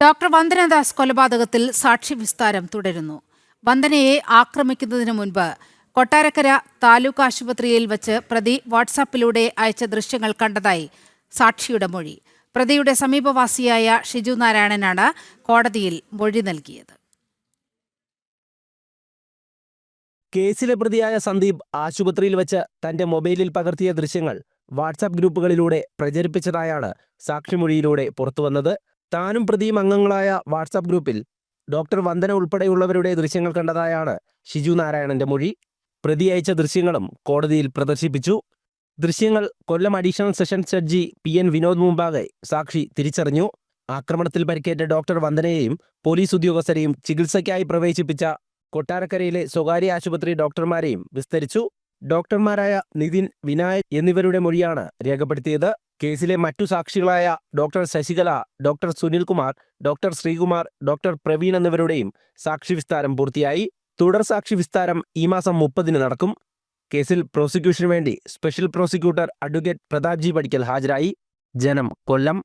Doctor Vandana Das കൊലപാതകത്തിൽ സാക്ഷി വിസ്താരം തുടരുന്നു. വന്ദനയെ ആക്രമിക്കുന്നതിന് മുൻപ് കൊട്ടാരക്കര താലൂക്ക് ആശുപത്രിയിൽ വച്ച് പ്രതി വാട്സാപ്പിലൂടെ അയച്ച ദൃശ്യങ്ങൾ കണ്ടതായി സാക്ഷിയുടെ മൊഴി. പ്രതിയുടെ സമീപവാസിയായ ഷിജു നാരായണനാണ് കോടതിയിൽ മൊഴി നൽകിയത്. കേസിലെ പ്രതിയായ സന്ദീപ് ആശുപത്രിയിൽ വച്ച് തന്റെ മൊബൈലിൽ പകർത്തിയ ദൃശ്യങ്ങൾ വാട്സാപ്പ് ഗ്രൂപ്പുകളിലൂടെ പ്രചരിപ്പിച്ചതായാണ് സാക്ഷിമൊഴിയിലൂടെ പുറത്തുവന്നത്. താനും പ്രതിയും അംഗങ്ങളായ വാട്സാപ്പ് ഗ്രൂപ്പിൽ ഡോക്ടർ വന്ദന ഉൾപ്പെടെയുള്ളവരുടെ ദൃശ്യങ്ങൾ കണ്ടതായാണ് ഷിജു നാരായണന്റെ മൊഴി. പ്രതി അയച്ച ദൃശ്യങ്ങളും കോടതിയിൽ പ്രദർശിപ്പിച്ചു. ദൃശ്യങ്ങൾ Kollam additional sessions judge P N Vinod മുമ്പാകെ സാക്ഷി തിരിച്ചറിഞ്ഞു. ആക്രമണത്തിൽ പരിക്കേറ്റ ഡോക്ടർ വന്ദനയെയും പോലീസ് ഉദ്യോഗസ്ഥരെയും ചികിത്സയ്ക്കായി പ്രവേശിപ്പിച്ച കൊട്ടാരക്കരയിലെ സ്വകാര്യ ആശുപത്രി ഡോക്ടർമാരെയും വിസ്തരിച്ചു. ഡോക്ടർമാരായ നിതിൻ വിനായക് എന്നിവരുടെ മൊഴിയാണ് രേഖപ്പെടുത്തിയത്. കേസിലെ മറ്റു സാക്ഷികളായ doctor Sasikala doctor Sunilkumar doctor Sreekumar doctor Praveen എന്നിവരുടെയും സാക്ഷി വിസ്താരം പൂർത്തിയായി. തുടർ സാക്ഷി വിസ്താരം ഈ മാസം മുപ്പതിന് നടക്കും. കേസിൽ പ്രോസിക്യൂഷന് വേണ്ടി സ്പെഷ്യൽ പ്രോസിക്യൂട്ടർ അഡ്വക്കേറ്റ് പ്രതാപ്ജി പടിക്കൽ ഹാജരായി. ജനം കൊല്ലം.